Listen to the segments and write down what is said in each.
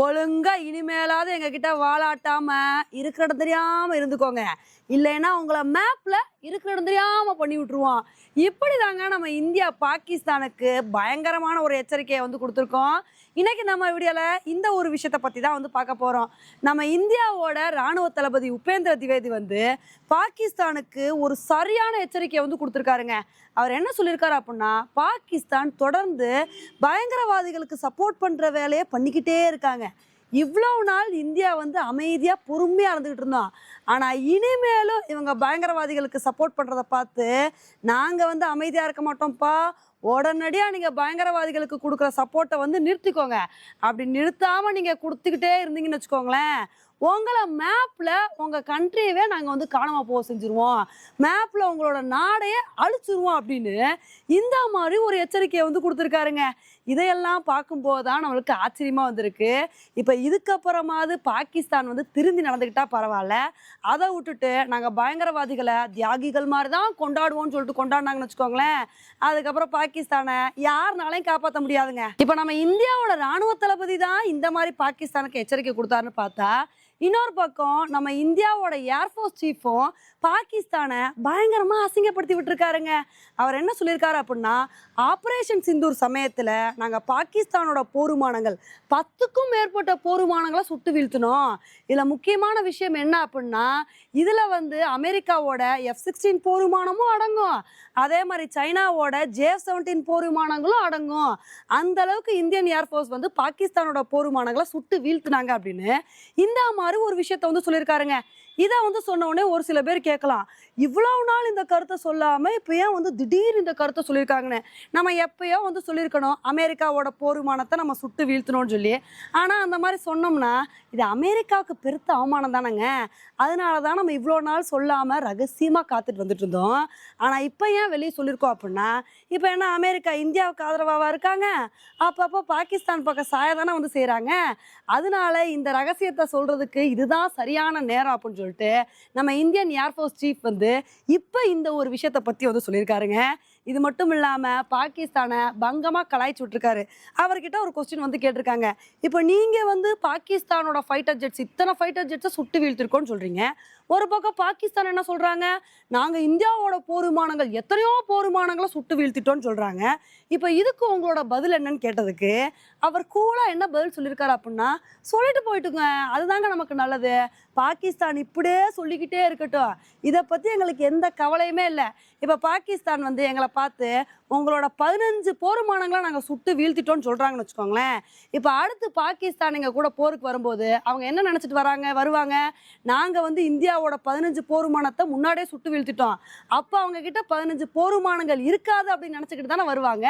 ஒழுங்கா இனிமேலாவது எங்ககிட்ட வாழாட்டாம இருக்கிற இடம் தெரியாம இருந்துக்கோங்க. இல்லைன்னா உங்களை மேப்ல இருக்கிற இடம் தெரியாம பண்ணி விட்டுருவான். இப்படி தாங்க நம்ம இந்தியா பாகிஸ்தானுக்கு பயங்கரமான ஒரு எச்சரிக்கையை வந்து கொடுத்துருக்கோம். இன்னைக்கு நம்ம வீடியோவில் இந்த ஒரு விஷயத்த பத்தி தான் வந்து பார்க்க போறோம். நம்ம இந்தியாவோட ராணுவ தளபதி உபேந்திர திவேதி வந்து பாகிஸ்தானுக்கு ஒரு சரியான எச்சரிக்கையை வந்து கொடுத்துருக்காருங்க. அவர் என்ன சொல்லியிருக்காரு அப்படின்னா பாகிஸ்தான் தொடர்ந்து பயங்கரவாதிகளுக்கு சப்போர்ட் பண்ற வேலையை பண்ணிக்கிட்டே இருக்காங்க. இவ்வளோ நாள் இந்தியா வந்து அமைதியாக பொறுமையாக இருந்துக்கிட்டு இருந்தோம். ஆனால் இனிமேலும் இவங்க பயங்கரவாதிகளுக்கு சப்போர்ட் பண்ணுறதை பார்த்து நாங்கள் வந்து அமைதியாக இருக்க மாட்டோம்ப்பா. உடனடியாக நீங்கள் பயங்கரவாதிகளுக்கு கொடுக்குற சப்போர்ட்டை வந்து நிறுத்திக்கோங்க. அப்படி நிறுத்தாமல் நீங்கள் கொடுத்துக்கிட்டே இருந்தீங்கன்னு வச்சுக்கோங்களேன். உங்களை மேப்பில் உங்கள் கண்ட்ரியவே நாங்கள் வந்து காணாமல் போக செஞ்சிருவோம். மேப்பில் உங்களோட நாடையே அழிச்சிருவோம் அப்படின்னு இந்த மாதிரி ஒரு எச்சரிக்கையை வந்து கொடுத்துருக்காருங்க. இதையெல்லாம் பார்க்கும்போது தான் நம்மளுக்கு ஆச்சரியமாக வந்திருக்கு. இப்போ இதுக்கப்புறமாவது பாகிஸ்தான் வந்து திருந்தி நடந்துக்கிட்டால் பரவாயில்ல. அதை விட்டுட்டு நாங்கள் பயங்கரவாதிகளை தியாகிகள் மாதிரி தான் கொண்டாடுவோம்னு சொல்லிட்டு கொண்டாடினாங்கன்னு வச்சுக்கோங்களேன். அதுக்கப்புறம் பாகிஸ்தானை யாருனாலையும் காப்பாற்ற முடியாதுங்க. இப்போ நம்ம இந்தியாவோட ராணுவ தளபதி தான் இந்த மாதிரி பாகிஸ்தானுக்கு எச்சரிக்கை கொடுத்தாருன்னு பார்த்தா இன்னொரு பக்கம் நம்ம இந்தியாவோட ஏர்ஃபோர்ஸ் சீஃபும் பாகிஸ்தானை பயங்கரமாக அசிங்கப்படுத்தி விட்டுருக்காருங்க. அவர் என்ன சொல்லியிருக்காரு அப்படின்னா ஆப்ரேஷன் சிந்தூர் சமயத்தில் நாங்கள் பாகிஸ்தானோட போருமானங்கள் பத்துக்கும் மேற்பட்ட போருமானங்களை சுட்டு வீழ்த்தினோம். இதில் முக்கியமான விஷயம் என்ன அப்படின்னா இதில் வந்து அமெரிக்காவோட எஃப் சிக்ஸ்டீன் போருமானமும் அடங்கும். அதே மாதிரி சைனாவோட ஜே செவன்டீன் போருமானங்களும் அடங்கும். அந்த அளவுக்கு இந்தியன் ஏர்ஃபோர்ஸ் வந்து பாகிஸ்தானோட போருமானங்களை சுட்டு வீழ்த்தினாங்க அப்படின்னு இந்த மாதிரி ஒரு விஷயத்த வந்து சொல்லியிருக்காருங்க. இதை வந்து சொன்ன உடனே ஒரு சில பேர் கேட்கலாம். இவ்வளவு நாள் இந்த கருத்தை சொல்லாம இப்போ ஏன் வந்து திடீர் இந்த கருத்தை சொல்லியிருக்காங்கன்னு? நம்ம எப்பயோ வந்து சொல்லியிருக்கணும் அமெரிக்காவோட போர் விமானத்தை நம்ம சுட்டு வீழ்த்தணும்னு சொல்லி. ஆனா அந்த மாதிரி சொன்னோம்னா இது அமெரிக்காவுக்கு பெருத்த அவமானம் தானேங்க. அதனால தான் நம்ம இவ்வளோ நாள் சொல்லாம ரகசியமா காத்துட்டு வந்துட்டு இருந்தோம். ஆனா இப்போ ஏன் வெளியே சொல்லியிருக்கோம் அப்படின்னா இப்போ என்ன அமெரிக்கா இந்தியாவுக்கு ஆதரவாக இருக்காங்க? அப்பப்போ பாகிஸ்தான் பக்கம் சாய தானே வந்து செய்கிறாங்க அதனால இந்த ரகசியத்தை சொல்றதுக்கு இதுதான் சரியான நேரம் அப்படின்னு சொல்லிட்டு நம்ம இந்தியன் ஏர்ஃபோர்ஸ் சீஃப் வந்து இப்போ இந்த ஒரு விஷயத்தை பற்றி வந்து சொல்லியிருக்காருங்க. இது மட்டும் இல்லாமல் பாகிஸ்தானை பங்கமாக கலாய்ச்சி விட்டுருக்காரு. அவர்கிட்ட ஒரு கொஸ்டின் வந்து கேட்டிருக்காங்க. இப்போ நீங்கள் வந்து பாகிஸ்தானோட ஃபைட்டர் ஜெட்ஸ் இத்தனை ஃபைட்டர் ஜெட்ஸை சுட்டு வீழ்த்திருக்கோன்னு சொல்கிறீங்க ஒரு பக்கம் பாகிஸ்தான் என்ன சொல்கிறாங்க நாங்கள் இந்தியாவோட போர் விமானங்கள் எத்தனையோ போர் விமானங்களை சுட்டு வீழ்த்திட்டோம்னு சொல்கிறாங்க இப்போ இதுக்கு உங்களோட பதில் என்னன்னு கேட்டதுக்கு அவர் கூலாக என்ன பதில் சொல்லியிருக்காரு அப்படின்னா சொல்லிட்டு போயிட்டுங்க. அதுதாங்க நம்ம நமக்கு நல்லது. பாகிஸ்தான் இப்படியே சொல்லிக்கிட்டே இருக்கட்டும். இதை பற்றி எங்களுக்கு எந்த கவலையுமே இல்லை. இப்போ பாகிஸ்தான் வந்து எங்களை பார்த்து உங்களோட பதினஞ்சு போர்மானங்களை நாங்கள் சுட்டு வீழ்த்திட்டோம்னு சொல்கிறாங்கன்னு வச்சுக்கோங்களேன். இப்போ அடுத்து பாகிஸ்தான் எங்கள் கூட போருக்கு வரும்போது அவங்க என்ன நினச்சிட்டு வராங்க வருவாங்க? நாங்கள் வந்து இந்தியாவோட பதினஞ்சு போர்மானத்தை முன்னாடியே சுட்டு வீழ்த்திட்டோம். அப்போ அவங்க கிட்ட பதினஞ்சு போர்மானங்கள் இருக்காது அப்படின்னு நினச்சிக்கிட்டு தானே வருவாங்க.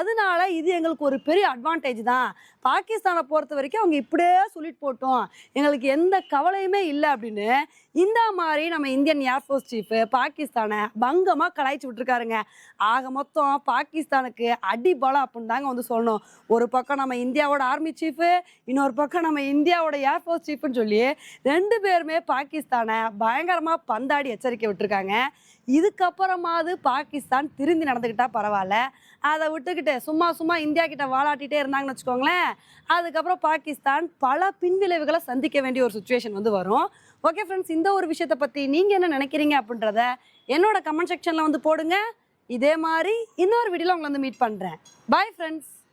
அதனால இது எங்களுக்கு ஒரு பெரிய அட்வான்டேஜ் தான். பாகிஸ்தானை பொறுத்த வரைக்கும் அவங்க இப்படியே சொல்லிட்டு போட்டோம். எங்களுக்கு எந்த கவலையுமே இல்லை அப்படின்னு இந்த மாதிரி நம்ம இந்தியன் ஏர்ஃபோர்ஸ் சீஃபு பாகிஸ்தானை பங்கமாக கலாய்ச்சி விட்டுருக்காருங்க. ஆக மொத்தம் பாகிஸ்தானுக்கு அடிபலம் அப்படின்னு தாங்க வந்து சொல்லணும். ஒரு பக்கம் நம்ம இந்தியாவோட ஆர்மி சீஃபு இன்னொரு பக்கம் நம்ம இந்தியாவோட ஏர்ஃபோர்ஸ் சீஃப்னு சொல்லி ரெண்டு பேருமே பாகிஸ்தானை பயங்கரமாக பந்தாடி எச்சரிக்கை விட்டுருக்காங்க. இதுக்கப்புறமாவது பாகிஸ்தான் திருந்தி நடந்துக்கிட்டால் பரவாயில்ல. அதை விட்டுக்கிட்டு சும்மா சும்மா இந்தியா கிட்ட வாலாட்டிகிட்டே இருந்தாங்கன்னு வச்சுக்கோங்களேன். அதுக்கப்புறம் பாகிஸ்தான் பல பின்விளைவுகளை சந்திக்க வேண்டிய ஒரு சுச்சுவேஷன் வந்து வரும். ஓகே ஃப்ரெண்ட்ஸ் இந்த ஒரு விஷயத்தை பற்றி நீங்கள் என்ன நினைக்கிறீங்க அப்படின்றத என்னோட கமெண்ட் செக்ஷனில் வந்து போடுங்க. இதே மாதிரி இன்னொரு வீடியோவில் உங்களை வந்து மீட் பண்ணுறேன் பாய் ஃப்ரெண்ட்ஸ்